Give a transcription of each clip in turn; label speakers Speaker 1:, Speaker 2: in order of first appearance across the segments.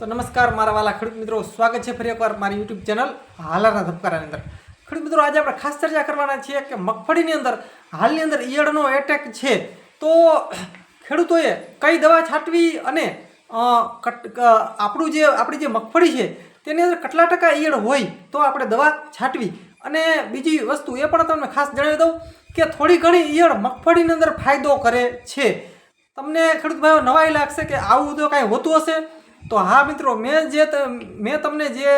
Speaker 1: તો નમસ્કાર, મારા વાલા ખેડૂત મિત્રો. સ્વાગત છે ફરી એકવાર મારી યુટ્યુબ ચેનલ હાલાના ધબકારાની અંદર. ખેડૂત મિત્રો, આજે આપણે ખાસ ચર્ચા કરવાના છીએ કે મગફળીની અંદર, હાલની અંદર ઈયળનો એટેક છે. તો ખેડૂતોએ કઈ દવા છાંટવી અને આપણું જે, આપણી જે મગફળી છે, તેની અંદર કેટલા ટકા ઈયળ હોય તો આપણે દવા છાંટવી. અને બીજી વસ્તુ એ પણ તમને ખાસ જણાવી દઉં કે થોડી ઘણી ઈયળ મગફળીની અંદર ફાયદો કરે છે. તમને ખેડૂત ભાઈઓ નવાઈ લાગશે કે આવું તો કાંઈ હોતું હશે? તો હા મિત્રો, મેં જે મેં તમને જે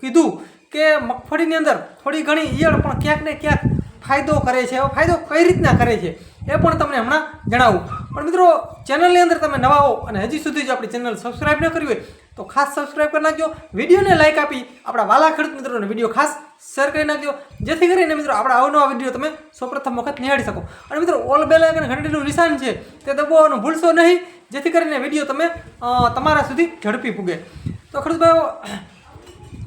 Speaker 1: કીધું કે મગફળીની અંદર થોડી ઘણી ઈયળ પણ ક્યાંક ને ક્યાંક ફાયદો કરે છે. ફાયદો કઈ રીતના કરે છે એ પણ તમને હમણાં જણાવું. પણ મિત્રો, ચેનલની અંદર તમે નવા હો અને હજી સુધી જો આપણી ચેનલ સબસ્ક્રાઈબ ન કરી હોય તો ખાસ સબસ્ક્રાઈબ કરી નાખજો. વિડીયોને લાઈક આપી આપણા વાલા ખેડૂત મિત્રોને વીડિયો ખાસ શેર કરી નાખજો. જેથી કરીને મિત્રો આપણા અવનવા વીડિયો તમે સૌપ્રથમ વખત નિહાળી શકો. અને મિત્રો ઓલ બેલ આઇકન ઘંટીનું નિશાન છે, તે દબાવવાનું ભૂલશો નહીં. જેથી કરીને વીડિયો તમે તમારા સુધી ઝડપી પૂગે. તો ખેડૂતભાઈઓ,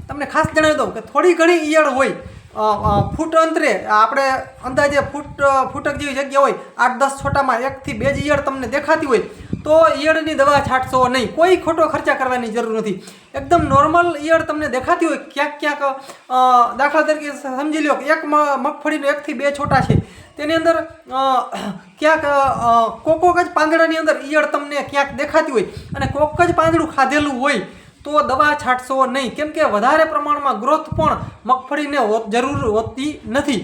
Speaker 1: તમને ખાસ જણાવી દઉં કે થોડી ઘણી ઈયળ હોય ફૂટ અંતરે, આપણે અંદાજે ફૂટ, ફૂટક જેવી જગ્યા હોય, આઠ દસ છોટામાં એકથી બે જ ઈયળ તમને દેખાતી હોય. તો ઈયળની દવા છાંટશો નહીં. કોઈ ખોટો ખર્ચા કરવાની જરૂર નથી. એકદમ નોર્મલ ઈયળ તમને દેખાતી હોય ક્યાંક ક્યાંક દાખલા તરીકે સમજી લો એક મગફળીનો એકથી બે છોટા છે. તેની અંદર ક્યાંક કોકોક જ પાંદડાની અંદર ઈયળ તમને ક્યાંક દેખાતી હોય અને કોક જ પાંદડું ખાધેલું હોય તો દવા છાંટશો નહીં. કેમ કે વધારે પ્રમાણમાં ગ્રોથ પણ મગફળીને જરૂર હોતી નથી.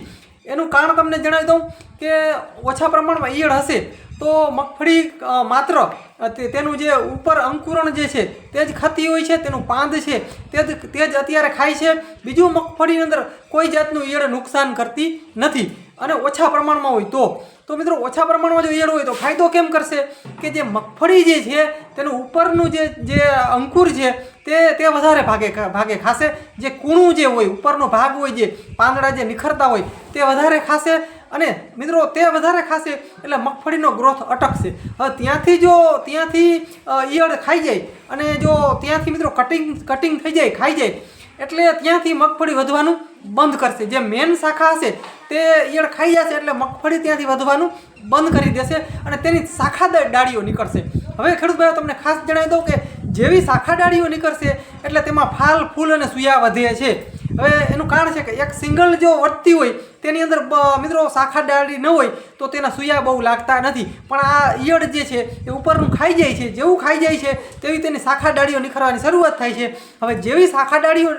Speaker 1: એનું કારણ તમને જણાવી દઉં કે ઓછા પ્રમાણમાં ઈયળ હશે. તો મગફળી માત્ર તેનું જે ઉપર અંકુરણ જે છે, તે જ ખાતી હોય છે, તેનું પાંદ છે, તે જ તે જ અત્યારે ખાય છે. બીજું મગફળીની અંદર કોઈ જાતનું ઈયળ નુકસાન કરતી નથી. અને ઓછા પ્રમાણમાં હોય તો. તો મિત્રો, ઓછા પ્રમાણમાં જો ઈયળ હોય તો ફાયદો કેમ કરશે? કે જે મગફળી જે છે, તેનું ઉપરનું જે જે અંકુર છે, તે તે વધારે ભાગે ભાગે ખાશે. જે કૂણું જે હોય, ઉપરનો ભાગ હોય જે, પાંદડા જે નિખરતા હોય, તે વધારે ખાશે. અને મિત્રો તે વધારે ખાશે એટલે મગફળીનો ગ્રોથ અટકશે. હવે ત્યાંથી જો ત્યાંથી ઈયળ ખાઈ જાય અને જો ત્યાંથી મિત્રો કટિંગ કટિંગ થઈ જાય, ખાઈ જાય, એટલે ત્યાંથી મગફળી વધવાનું બંધ કરશે. જે મેન શાખા હશે તે ઈયળ ખાઈ જશે એટલે મગફળી ત્યાંથી વધવાનું બંધ કરી દેશે અને તેની શાખા ડાળીઓ નીકળશે. હવે ખેડૂત ભાઈઓ, તમને ખાસ જણાવી દઉં કે જેવી શાખા ડાળીઓ નીકળશે એટલે તેમાં ફાલ, ફૂલ અને સુયા વધે છે. હવે એનું કારણ છે કે એક સિંગલ જો વધતી હોય તેની અંદર મિત્રો, શાખા ડાળી ન હોય તો તેના સુયા બહુ લાગતા નથી. પણ આ ઈયળ જે છે, એ ઉપરનું ખાઈ જાય છે, જેવું ખાઈ જાય છે, તેવી તેની શાખા ડાળીઓ નીકળવાની શરૂઆત થાય છે. હવે જેવી શાખા ડાળીઓ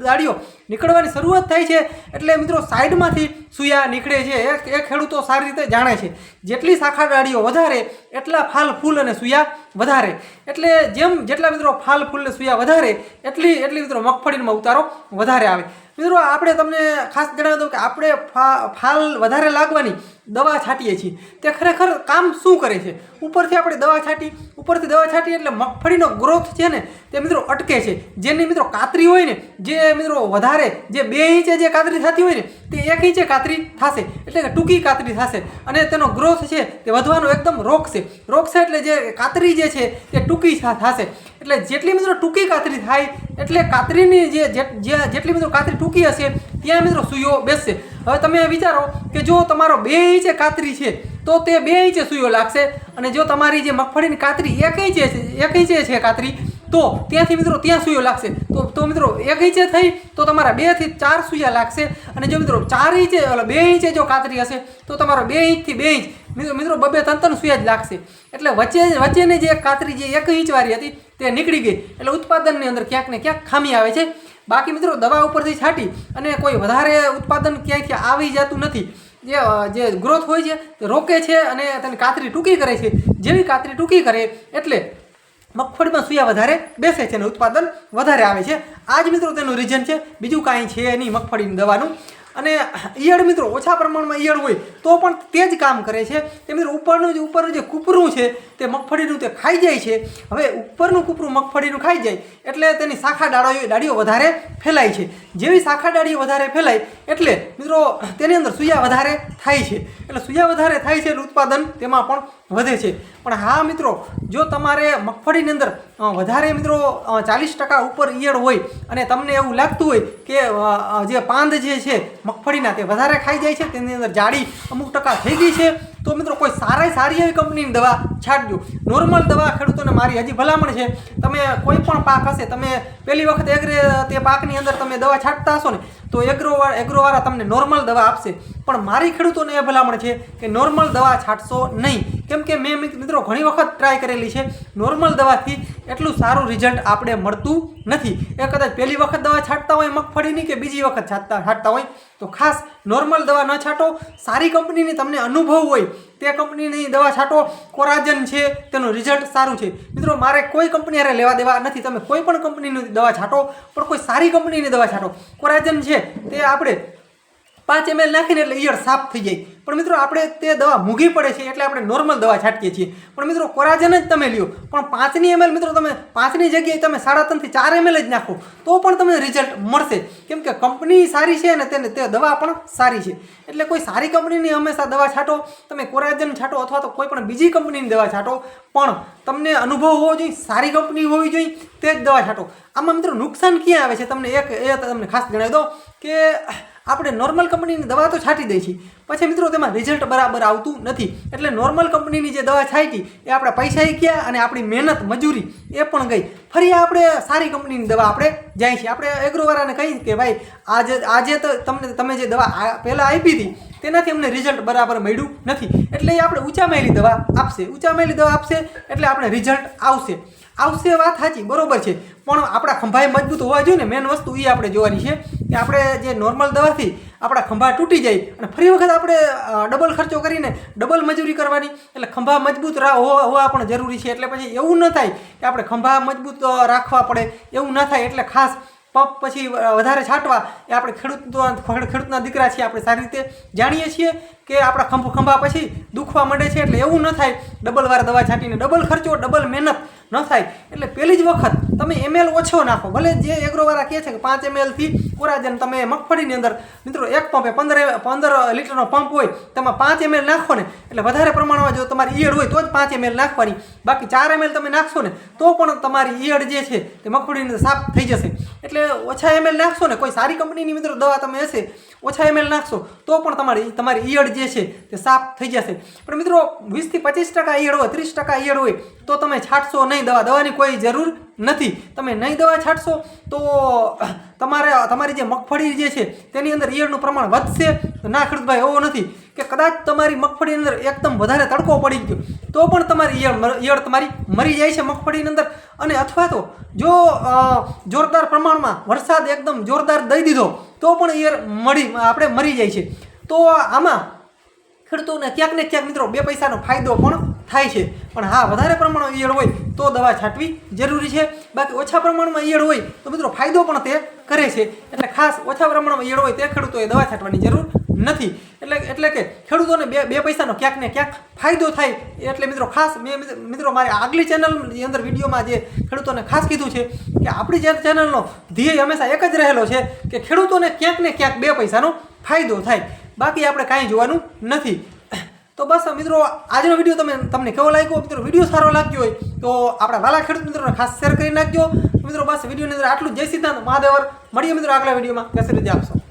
Speaker 1: ડાળીઓ નીકળવાની શરૂઆત થાય છે, એટલે મિત્રો, સાઈડમાંથી સુયા નીકળે છે. એ ખેડૂતો સારી રીતે જાણે છે. જેટલી શાખા ડાળીઓ વધારે, એટલા ફાલ ફૂલ અને સુયા વધારે. એટલે જેમ, જેટલા મિત્રો ફાલ ફૂલ અને સુયા વધારે, એટલી એટલી મિત્રો મગફળીમાં ઉતારો વધારે આવે. મિત્રો, આપણે તમને ખાસ જણાવી દઉં કે આપણે ફાલ વધારે લાગવાની દવા છાંટીએ છીએ. તે ખરેખર કામ શું કરે છે? ઉપરથી આપણે દવા છાંટી, ઉપરથી દવા છાંટી એટલે મગફળીનો ગ્રોથ છે ને, તે મિત્રો અટકે છે. જેની મિત્રો કાતરી હોય ને, જે મિત્રો વધારે, જે બે ઇંચે જે કાતરી થતી હોય ને, તે એક ઇંચે કાતરી થશે. એટલે કે ટૂંકી કાતરી થશે. અને તેનો ગ્રોથ છે, તે વધવાનો એકદમ રોકશે રોકશે એટલે જે કાતરી જે છે, તે ટૂંકી થશે. એટલે જેટલી મિત્રો ટૂંકી કાતરી થાય, એટલે કાતરીની જે જેટલી મિત્રો કાતરી ટૂંકી હશે, ત્યાં મિત્રો સુયો બેસશે. હવે તમે વિચારો કે જો તમારો બે ઇંચે કાતરી છે, તો તે બે ઇંચે સુયો લાગશે. અને જો તમારી જે મગફળીની કાતરી એક ઇંચે એક ઇંચે છે કાતરી તો ત્યાંથી મિત્રો ત્યાં સુયો લાગશે. તો તો મિત્રો એક ઇંચે થઈ, તો તમારા બેથી ચાર સુયા લાગશે. અને જો મિત્રો ચાર ઇંચે બે ઇંચે જો કાતરી હશે, તો તમારો બે ઇંચથી બે ઇંચ, મિત્રો મિત્રો બબે ત્રણ ત્રણ સુયા જ લાગશે. એટલે વચ્ચે, વચ્ચેની જે કાતરી જે એક ઇંચવાળી હતી, તે નીકળી ગઈ. એટલે ઉત્પાદનની અંદર ક્યાંક ને ક્યાંક ખામી આવે છે. બાકી મિત્રો દવા ઉપરથી છાંટી અને કોઈ વધારે ઉત્પાદન ક્યાંયથી આવી જતું નથી. જે જે ગ્રોથ હોય છે, તે રોકે છે અને તેની કાતરી ટૂંકી કરે છે. જેવી કાતરી ટૂંકી કરે, એટલે મગફળીમાં સુયા વધારે બેસે છે અને ઉત્પાદન વધારે આવે છે. આ જ મિત્રો તેનું રીઝન છે. બીજું કાંઈ છે નહીં મગફળીની દવાનું. અને ઈયળ મિત્રો ઓછા પ્રમાણમાં ઈયળ હોય તો પણ તે જ કામ કરે છે. તે મિત્રો ઉપરનું જે ઉપરનું જે કૂપરું છે તે મગફળીનું તે ખાઈ જાય છે. હવે ઉપરનું કૂપરું મગફળીનું ખાઈ જાય એટલે તેની શાખા ડાળીઓ ડાળીઓ વધારે ફેલાય છે. જેવી શાખા ડાળીઓ વધારે ફેલાય એટલે મિત્રો તેની અંદર સુયા વધારે થાય છે. એટલે સૂયા વધારે થાય છે ઉત્પાદન તેમાં પણ વધે છે. પણ હા મિત્રો, જો તમારે મગફળીની અંદર વધારે મિત્રો ચાલીસ ટકા ઉપર ઈયળ હોય અને તમને એવું લાગતું હોય કે જે પાંદ જે છે મગફળીના તે વધારે ખાઈ જાય છે, તેની અંદર જાડી અમુક ટકા થઈ ગઈ છે તો મિત્રો કોઈ સારા સારી એવી કંપનીની દવા છાંટજો. નોર્મલ દવા ખેડૂતોને મારી હજી ભલામણ છે. તમે કોઈ પણ પાક હશે, તમે પહેલી વખત એગ્રે તે પાકની અંદર તમે દવા છાંટતા હશો ને, તો એગ્રોવાળા એગ્રોવાળા તમને નોર્મલ દવા આપશે. પણ મારી ખેડૂતોને એ ભલામણ છે કે નોર્મલ દવા છાંટશો નહીં. કેમ કે મેં મિત્રો ઘણી વખત ટ્રાય કરેલી છે. નોર્મલ દવાથી એટલું સારું રિઝલ્ટ આપણે મળતું નથી. એ કદાચ પહેલી વખત દવા છાંટતા હોય, મગફળીની કે બીજી વખત છાંટતા છાંટતા હોય, તો ખાસ નોર્મલ દવા ન છાંટો. સારી કંપનીની તમને અનુભવ હોય, તે કંપનીની દવા છાંટો. કોરાજન છે, તેનું રિઝલ્ટ સારું છે. મિત્રો, મારે કોઈ કંપની હારે લેવા દેવા નથી. તમે કોઈ પણ કંપનીની દવા છાંટો, પણ કોઈ સારી કંપનીની દવા છાંટો. કોરાજન છે, તે આપણે પાંચ એમએલ નાખીને એટલે ઈયળ સાફ થઈ જાય. પણ મિત્રો, આપણે તે દવા મૂઘી પડે છે એટલે આપણે નોર્મલ દવા છાંટીએ છીએ. પણ મિત્રો, કોરાજન જ તમે લ્યો. પણ પાંચની એમએલ મિત્રો, તમે પાંચની જગ્યાએ તમે સાડા ત્રણથી ચાર એમએલ જ નાખો, તો પણ તમને રિઝલ્ટ મળશે. કેમ કે કંપની સારી છે અને તેને તે દવા પણ સારી છે. એટલે કોઈ સારી કંપનીની હંમેશા દવા છાંટો, તમે કોરાજન છાંટો અથવા તો કોઈ પણ બીજી કંપનીની દવા છાંટો, પણ તમને અનુભવ હોવો જોઈએ, સારી કંપની હોવી જોઈએ, તે જ દવા છાંટો. આમાં મિત્રો નુકસાન ક્યાં આવે છે? તમને એક એ તમને ખાસ જણાવી દો કે આપણે નોર્મલ કંપનીની દવા તો છાંટી દઈએ છીએ. પછી મિત્રો તેમાં રિઝલ્ટ બરાબર આવતું નથી. એટલે નોર્મલ કંપનીની જે દવા છાંટી એ આપણા પૈસા ગયા અને આપણી મહેનત મજૂરી એ પણ ગઈ. ફરી આપણે સારી કંપનીની દવા આપણે જાય છીએ. આપણે એગ્રોવાળાને કહીએ કે ભાઈ, આજે આજે તો તમને તમે જે દવા પહેલાં આપી હતી, તેનાથી અમને રિઝલ્ટ બરાબર મળ્યું નથી. એટલે એ આપણે ઊંચા માયલી દવા આપશે. ઊંચા માયલી દવા આપશે એટલે આપણે રિઝલ્ટ આવશે. આવશે વાત સાચી, બરોબર છે. પણ આપણા ખંભાએ મજબૂત હોવા જોઈએ ને મેન વસ્તુ એ આપણે જોવાની છે કે આપણે જે નોર્મલ દવાથી આપણા ખંભા તૂટી જાય અને ફરી વખત આપણે ડબલ ખર્ચો કરીને ડબલ મજૂરી કરવાની. એટલે ખંભા મજબૂત હોવા પણ જરૂરી છે. એટલે પછી એવું ન થાય કે આપણે ખંભા મજબૂત રાખવા પડે. એવું ન થાય એટલે ખાસ પંપ પછી વધારે છાંટવા એ આપણે ખેડૂત ખેડૂતના દીકરા છીએ આપણે સારી રીતે જાણીએ છીએ કે આપણા ખંભ, ખંભા પછી દુખવા માંડે છે. એટલે એવું ન થાય ડબલ વાર દવા છાંટીને ડબલ ખર્ચો ડબલ મહેનત ન થાય. એટલે પહેલી જ વખત તમે એમએલ ઓછો નાખો. ભલે જે એગ્રોવાળા કહે છે કે પાંચ એમએલથી કોરાજન તમે મગફળીની અંદર, મિત્રો એક પંપે પંદર પંદર લીટરનો પંપ હોય, તેમાં પાંચ એમએલ નાખો ને, એટલે વધારે પ્રમાણમાં જો તમારી ઈયળ હોય, તો જ પાંચ એમએલ નાખવાની. બાકી ચાર એમએલ તમે નાખશો ને, તો પણ તમારી ઈયળ જે છે, તે મગફળીની અંદર સાફ થઈ જશે. એટલે ઓછા એમએલ નાખશો ને, કોઈ સારી કંપનીની મિત્રો દવા તમે હશે ઓછા એમએલ નાખશો, તો પણ તમારી તમારી ઈયળ જે છે તે સાફ થઈ જશે. પણ મિત્રો, વીસથી પચીસ ટકા ઈયળ હોય, ત્રીસ ટકા ઈયળ હોય, તો તમે છાંટશો નહીં દવા. દવાની કોઈ જરૂર નથી. તમે નહીં દવા છાંટશો, તો તમારે, તમારી જે મગફળી જે છે, તેની અંદર ઈયળનું પ્રમાણ વધશે. ના, ખેડૂતભાઈ એવો નથી. કે કદાચ તમારી મગફળીની અંદર એકદમ વધારે તડકો પડી ગયો, તો પણ તમારી ઈયળ ઈયળ તમારી મરી જાય છે મગફળીની અંદર. અને અથવા તો જો જોરદાર પ્રમાણમાં વરસાદ એકદમ જોરદાર દઈ દીધો તો પણ ઈયળ મળી, આપણે મરી જાય છે. તો આમાં ખેડૂતોને ક્યાંક ને ક્યાંક મિત્રો બે પૈસાનો ફાયદો પણ થાય છે. પણ હા, વધારે પ્રમાણમાં ઈયળ હોય તો દવા છાંટવી જરૂરી છે. બાકી ઓછા પ્રમાણમાં ઈયળ હોય તો મિત્રો ફાયદો પણ તે કરે છે. એટલે ખાસ ઓછા પ્રમાણમાં ઈયળ હોય તે ખેડૂતોએ દવા છાંટવાની જરૂર નથી. એટલે એટલે કે ખેડૂતોને બે બે પૈસાનો ક્યાંક ને ક્યાંક ફાયદો થાય. એટલે મિત્રો ખાસ મેં મિત્રો મારી આગલી ચેનલની અંદર વિડીયોમાં જે ખેડૂતોને ખાસ કીધું છે કે આપણી જે ચેનલનો ધ્યેય હંમેશા એક જ રહેલો છે કે ખેડૂતોને ક્યાંક ને ક્યાંક બે પૈસાનો ફાયદો થાય. બાકી આપણે કાંઈ જોવાનું નથી. તો બસ મિત્રો, આજનો વીડિયો તમે તમને કેવો લાગ્યો? મિત્રો, વીડિયો સારો લાગ્યો હોય તો આપણા વાલા ખેડૂત મિત્રોને ખાસ શેર કરી નાખજો. મિત્રો, બસ વિડીયોની અંદર આટલું જય સિદ્ધાંત મહાદેવર. મળીએ મિત્રો આગલા વિડીયોમાં. કેસરી આપશો